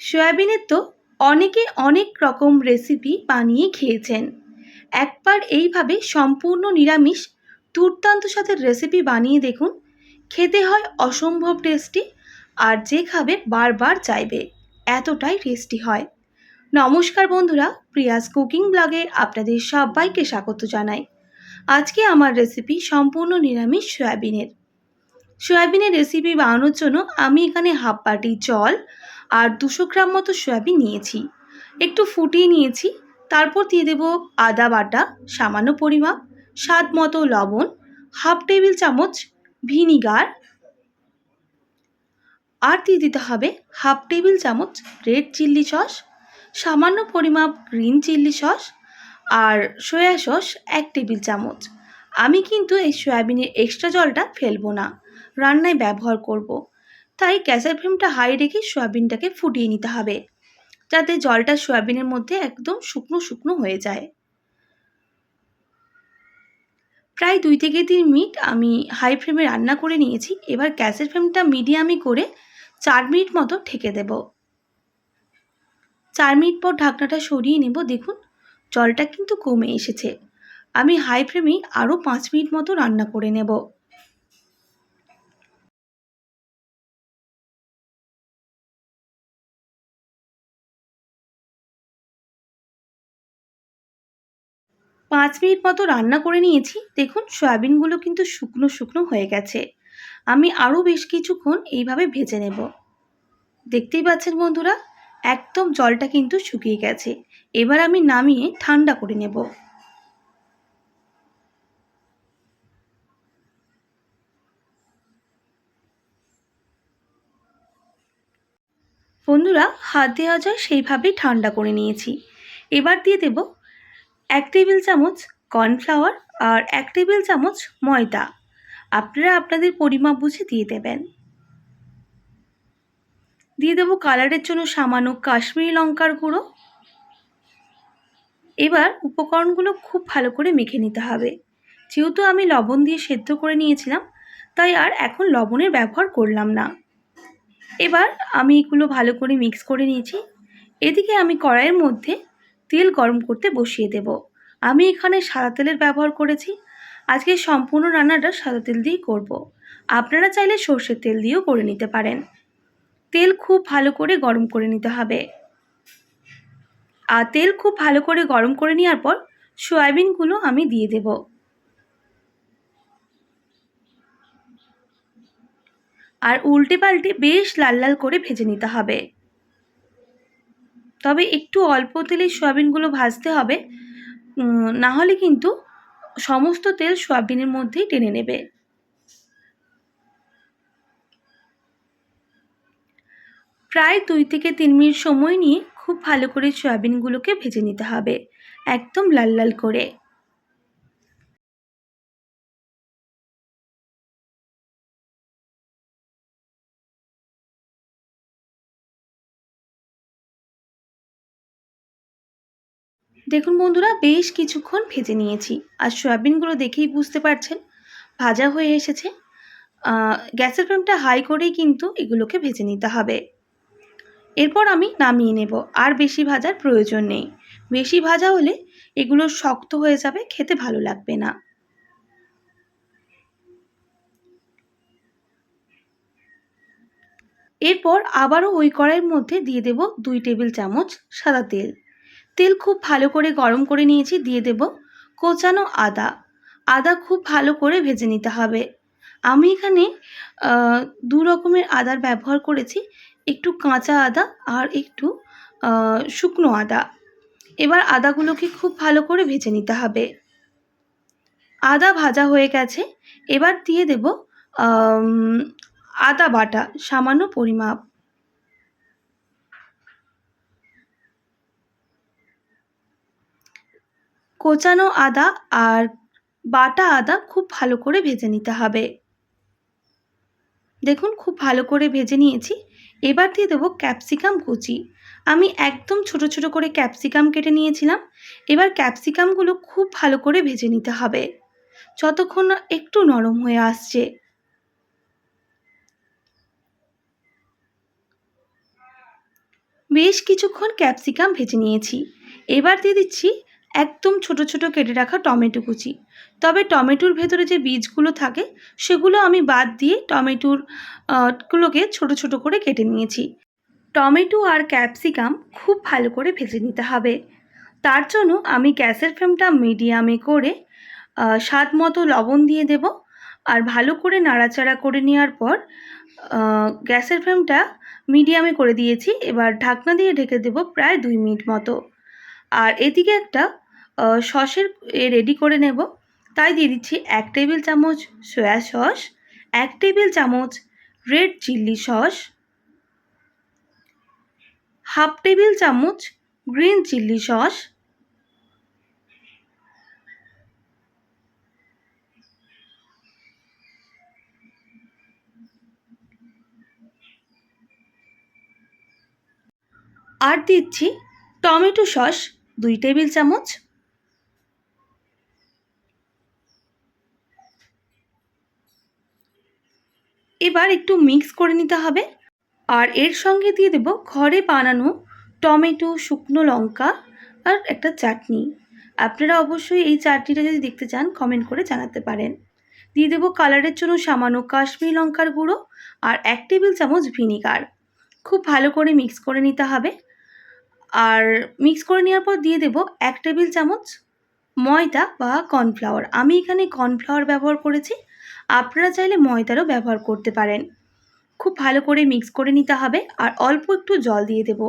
সয়াবিনের তো অনেকে অনেক রকম রেসিপি বানিয়ে খেয়েছেন। একবার এইভাবে সম্পূর্ণ নিরামিষ, দুর্দান্ত স্বাদের রেসিপি বানিয়ে দেখুন। খেতে হয় অসম্ভব টেস্টি আর যে খাবে বারবার চাইবে, এতটাই টেস্টি হয়। নমস্কার বন্ধুরা, প্রিয়াস কুকিং ব্লগে আপনাদের সবাইকে স্বাগত জানাই। আজকে আমার রেসিপি সম্পূর্ণ নিরামিষ সয়াবিনের। সয়াবিনের রেসিপি বানানোর জন্য আমি এখানে হাফ বাটি জল আর দুশো গ্রাম মতো সয়াবিন নিয়েছি একটু ফুটিয়ে নিয়েছি, তারপর দিয়ে দেব আদা বাটা, সামান্য পরিমাপ, স্বাদ মতো লবণ, হাফ টেবিল চামচ ভিনিগার আর দিয়ে দিতে হবে হাফ টেবিল চামচ রেড চিল্লি সস, সামান্য পরিমাপ গ্রিন চিল্লি সস আর সয়া সস এক টেবিল চামচ আমি কিন্তু এই সয়াবিনের এক্সট্রা জলটা ফেলব না, রান্নায় ব্যবহার করব। তাই গ্যাসের ফ্লেমটা হাই রেখে সয়াবিনটাকে ফুটিয়ে নিতে হবে, যাতে জলটা সয়াবিনের মধ্যে একদম শুকনো শুকনো হয়ে যায়। প্রায় দুই থেকে তিন মিনিট আমি হাই ফ্লেমে রান্না করে নিয়েছি, এবার গ্যাসের ফ্লেমটা মিডিয়ামে করে চার মিনিট মতো ঠেকে দেব। চার মিনিট পর ঢাকনাটা সরিয়ে নেব, দেখুন জলটা কিন্তু কমে এসেছে। আমি হাই ফ্লেমেই আরও পাঁচ মিনিট মতো রান্না করে নেব। পাঁচ মিনিট মতো রান্না করে নিয়েছি। দেখুন, সয়াবিনগুলো কিন্তু শুকনো শুকনো হয়ে গেছে। আমি আরও বেশ কিছুক্ষণ এইভাবে ভেজে নেব। দেখতেই পাচ্ছেন বন্ধুরা, একদম জলটা কিন্তু শুকিয়ে গেছে। এবার আমি নামিয়ে ঠান্ডা করে নেব। বন্ধুরা, হাত দেওয়া যায় সেইভাবেই ঠান্ডা করে নিয়েছি। এবার দিয়ে দেব এক টেবিল চামচ কর্নফ্লাওয়ার আর এক টেবিল চামচ ময়দা। আপনারা আপনাদের পরিমাপ বুঝে দিয়ে দেবেন। দিয়ে দেবো কালারের জন্য সামান্য কাশ্মীরি লঙ্কার গুঁড়ো। এবার উপকরণগুলো খুব ভালো করে মেখে নিতে হবে। যেহেতু আমি লবণ দিয়ে সেদ্ধ করে নিয়েছিলাম, তাই আর এখন লবণের ব্যবহার করলাম না। এবার আমি এগুলো ভালো করে মিক্স করে নিয়েছি। এদিকে আমি কড়াইয়ের মধ্যে তেল গরম করতে বসিয়ে দেব। আমি এখানে সাদা তেলের ব্যবহার করেছি। আজকে সম্পূর্ণ রান্নাটা সাদা তেল দিয়েই করব। আপনারা চাইলে সর্ষের তেল দিয়েও করে নিতে পারেন। তেল খুব ভালো করে গরম করে নিতে হবে। আর তেল খুব ভালো করে গরম করে নেওয়ার পর সয়াবিনগুলো আমি দিয়ে দেব। আর উল্টে পাল্টে বেশ লাল লাল করে ভেজে নিতে হবে। তবে একটু অল্প তেলে সয়াবিনগুলো ভাজতে হবে। না হলে কিন্তু সমস্ত তেল সয়াবিনের মধ্যেই টেনে নেবে। প্রায় দুই থেকে তিন মিনিট সময় নিয়ে খুব ভালো করে সয়াবিনগুলোকে ভেজে নিতে হবে, একদম লাল লাল করে। দেখুন বন্ধুরা, বেশ কিছুক্ষণ ভেজে নিয়েছি। আর সয়াবিনগুলো দেখেই বুঝতে পারছেন, ভাজা হয়ে এসেছে। গ্যাসের ফ্লেমটা হাই করেই কিন্তু এগুলোকে ভেজে নিতে হবে। এরপর আমি নামিয়ে নেব, আর বেশি ভাজার প্রয়োজন নেই। বেশি ভাজা হলে এগুলো শক্ত হয়ে যাবে, খেতে ভালো লাগবে না। এরপর আবারও ওই কড়াইয়ের মধ্যে দিয়ে দেব দুই টেবিল চামচ সাদা তেল। তেল খুব ভালো করে গরম করে নিয়েছি, দিয়ে দেব কোচানো আদা। আদা খুব ভালো করে ভেজে নিতে হবে। আমি এখানে দু রকমের আদার ব্যবহার করেছি, একটু কাঁচা আদা আর একটু শুকনো আদা। এবার আদাগুলোকে খুব ভালো করে ভেজে নিতে হবে। আদা ভাজা হয়ে গেছে, এবার দিয়ে দেব আদা বাটা, সামান্য পরিমাপ। কোচানো আদা আর বাটা আদা খুব ভালো করে ভেজে নিতে হবে। দেখুন, খুব ভালো করে ভেজে নিয়েছি। এবার দিয়ে দেবো ক্যাপসিকাম কুচি। আমি একদম ছোট ছোট করে ক্যাপসিকাম কেটে নিয়েছিলাম। এবার ক্যাপসিকামগুলো খুব ভালো করে ভেজে নিতে হবে। যতক্ষণ না একটু নরম হয়ে আসছে। বেশ কিছুক্ষণ ক্যাপসিকাম ভেজে নিয়েছি। এবার দিয়ে দিচ্ছি একদম ছোট ছোট কেটে রাখা টমেটো কুচি। তবে টমেটোর ভেতরে যে বীজগুলো থাকে, সেগুলো আমি বাদ দিয়ে টমেটোর গুলোকে ছোট ছোট করে কেটে নিয়েছি। টমেটো আর ক্যাপসিকাম খুব ভালো করে ভেজে নিতে হবে। তার জন্য আমি গ্যাসের ফ্লেমটা মিডিয়ামে করে স্বাদ মতো লবণ দিয়ে দেব। আর ভালো করে নাড়াচাড়া করে নেওয়ার পর গ্যাসের ফ্লেমটা মিডিয়ামে করে দিয়েছি। এবার ঢাকনা দিয়ে ঢেকে দেব প্রায় দুই মিনিট মতো। আর এদিকে একটা সসের রেডি করে নেব। তাই দিয়ে দিচ্ছি এক টেবিল চামচ সয়া সস এক টেবিল চামচ red chilli sauce half table চামচ গ্রিন চিল্লি সস আর দিচ্ছি টমেটো সস দুই টেবিল চামচ। এবার একটু মিক্স করে নিতে হবে। আর এর সঙ্গে দিয়ে দেব ঘরে বানানো টমেটো, শুকনো লঙ্কা আর একটা চাটনি। আপনারা অবশ্যই এই চাটনিটা যদি দেখতে চান কমেন্ট করে জানাতে পারেন। দিয়ে দেবো কালারের জন্য সামান্য কাশ্মীরি লঙ্কার গুঁড়ো আর এক টেবিল চামচ ভিনিগার খুব ভালো করে মিক্স করে নিতে হবে। আর মিক্স করে নেওয়ার পর দিয়ে দেব এক টেবিল চামচ ময়দা বা কর্নফ্লাওয়ার আমি এখানে কর্নফ্লাওয়ার ব্যবহার করেছি। আপনারা চাইলে ময়দারও ব্যবহার করতে পারেন। খুব ভালো করে মিক্স করে নিতে হবে আর অল্প একটু জল দিয়ে দেব।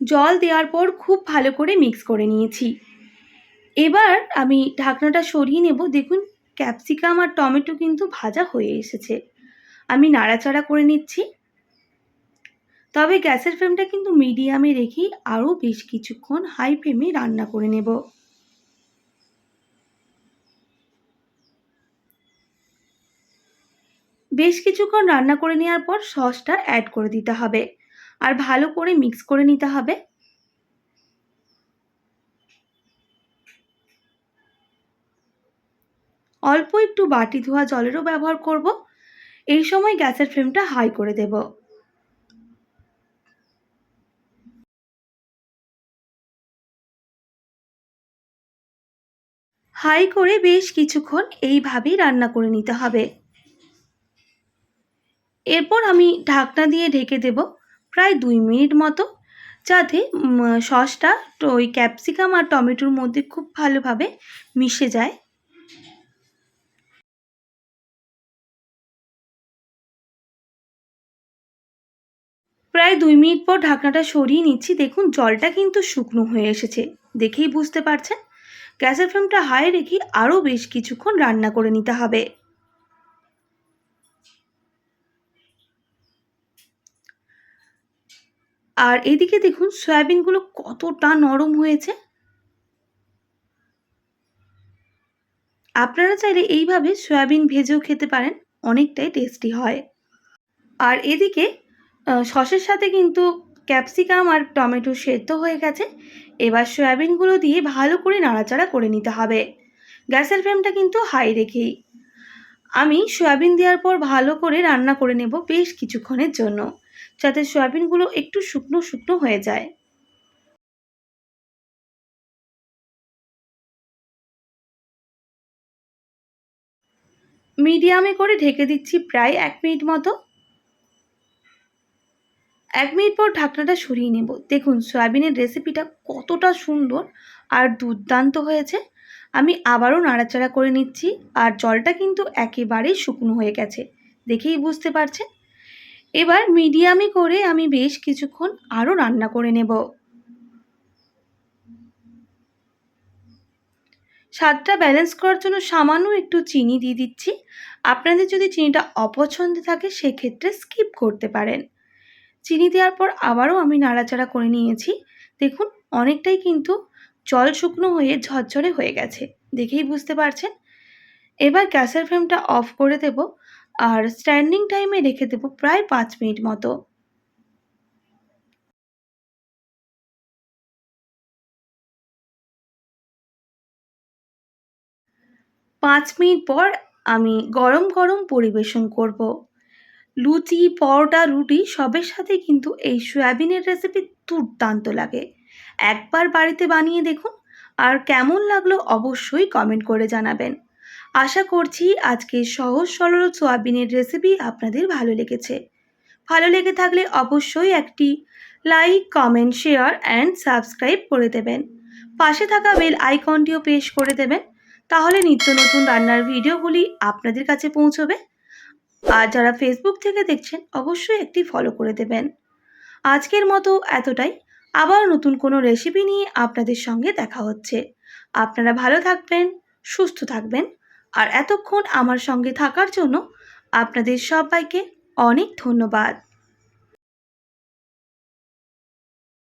জল দেওয়ার পর খুব ভালো করে মিক্স করে নিয়েছি। এবার আমি ঢাকনাটা সরিয়ে নেব। দেখুন, ক্যাপসিকাম আর টমেটো কিন্তু ভাজা হয়ে এসেছে। আমি নাড়াচাড়া করে নিচ্ছি। তবে গ্যাসের ফ্লেমটা কিন্তু মিডিয়ামে রেখেই আরও বেশ কিছুক্ষণ হাই ফ্লেমে রান্না করে নেব। বেশ কিছুক্ষণ রান্না করে নেওয়ার পর সসটা অ্যাড করে দিতে হবে আর ভালো করে মিক্স করে নিতে হবে। অল্প একটু বাটি ধোয়া জলেরও ব্যবহার করব। এই সময় গ্যাসের ফ্লেমটা হাই করে দেব। হাই করে বেশ কিছুক্ষণ এইভাবেই রান্না করে নিতে হবে। এরপর আমি ঢাকনা দিয়ে ঢেকে দেব প্রায় দুই মিনিট মতো, যাতে সসটা ওই ক্যাপসিকাম আর টমেটোর মধ্যে খুব ভালোভাবে মিশে যায়। প্রায় দুই মিনিট পর ঢাকনাটা সরিয়ে নিচ্ছি। দেখুন, জলটা কিন্তু শুকনো হয়ে এসেছে। দেখেই বুঝতে পারছেন? গ্যাসের ফ্লেমটা হাই রেখে আরও বেশ কিছুক্ষণ রান্না করে নিতে হবে। আর এদিকে দেখুন, সয়াবিনগুলো কতটা নরম হয়েছে। আপনারা চাইলে এইভাবে সয়াবিন ভেজেও খেতে পারেন, অনেকটাই টেস্টি হয়। আর এদিকে সসের সাথে কিন্তু ক্যাপসিকাম আর টমেটো সেদ্ধ হয়ে গেছে। এবার সয়াবিনগুলো দিয়ে ভালো করে নাড়াচাড়া করে নিতে হবে। গ্যাসের ফ্লেমটা কিন্তু হাই রেখেই। আমি সয়াবিন দেওয়ার পর ভালো করে রান্না করে নেব বেশ কিছুক্ষণের জন্য, যাতে সয়াবিনগুলো একটু শুকনো শুকনো হয়ে যায়। মিডিয়ামে করে ঢেকে দিচ্ছি প্রায় এক মিনিট মতো। এক মিনিট পর ঢাকনাটা সরিয়ে নেব। দেখুন, সয়াবিনের রেসিপিটা কতটা সুন্দর আর দুর্দান্ত হয়েছে। আমি আবারও নাড়াচাড়া করে নিচ্ছি আর জলটা কিন্তু একেবারেই শুকনো হয়ে গেছে। দেখেই বুঝতে পারছেন? এবার মিডিয়ামে করে আমি বেশ কিছুক্ষণ আরও রান্না করে নেব। স্বাদটা ব্যালেন্স করার জন্য সামান্য একটু চিনি দিয়ে দিচ্ছি। আপনাদের যদি চিনিটা অপছন্দ থাকে, সেক্ষেত্রে স্কিপ করতে পারেন। চিনি দেওয়ার পর আবারও আমি নাড়াচাড়া করে নিয়েছি। দেখুন, অনেকটাই কিন্তু জল শুকনো হয়ে ঝরঝরে হয়ে গেছে। দেখেই বুঝতে পারছেন? এবার গ্যাসের ফ্লেমটা অফ করে দেব আর স্ট্যান্ডিং টাইমে রেখে দেব প্রায় পাঁচ মিনিট মতো। পাঁচ মিনিট পর আমি গরম গরম পরিবেশন করব। লুচি, পরোটা, রুটি সবের সাথে কিন্তু এই সয়াবিনের রেসিপি দুর্দান্ত লাগে। একবার বাড়িতে বানিয়ে দেখুন, আর কেমন লাগল অবশ্যই কমেন্ট করে জানাবেন। আশা করছি আজকে সহজ সরল সোয়াবিনের রেসিপি আপনাদের ভালো লেগেছে। ভালো লেগে থাকলে অবশ্যই একটি like comment share and subscribe করে দেবেন। পাশে থাকা বেল আইকনটিও প্রেস করে দেবেন। তাহলে নিত্য নতুন রান্নার ভিডিওগুলি আপনাদের কাছে পৌঁছবে। আর যারা ফেসবুক থেকে দেখছেন, অবশ্যই একটি ফলো করে দেবেন। আজকের মতো এতটাই। আবার নতুন কোনো রেসিপি নিয়ে আপনাদের সঙ্গে দেখা হচ্ছে। আপনারা ভালো থাকবেন, সুস্থ থাকবেন। আর এতক্ষণ আমার সঙ্গে থাকার জন্য আপনাদের সবাইকে অনেক ধন্যবাদ।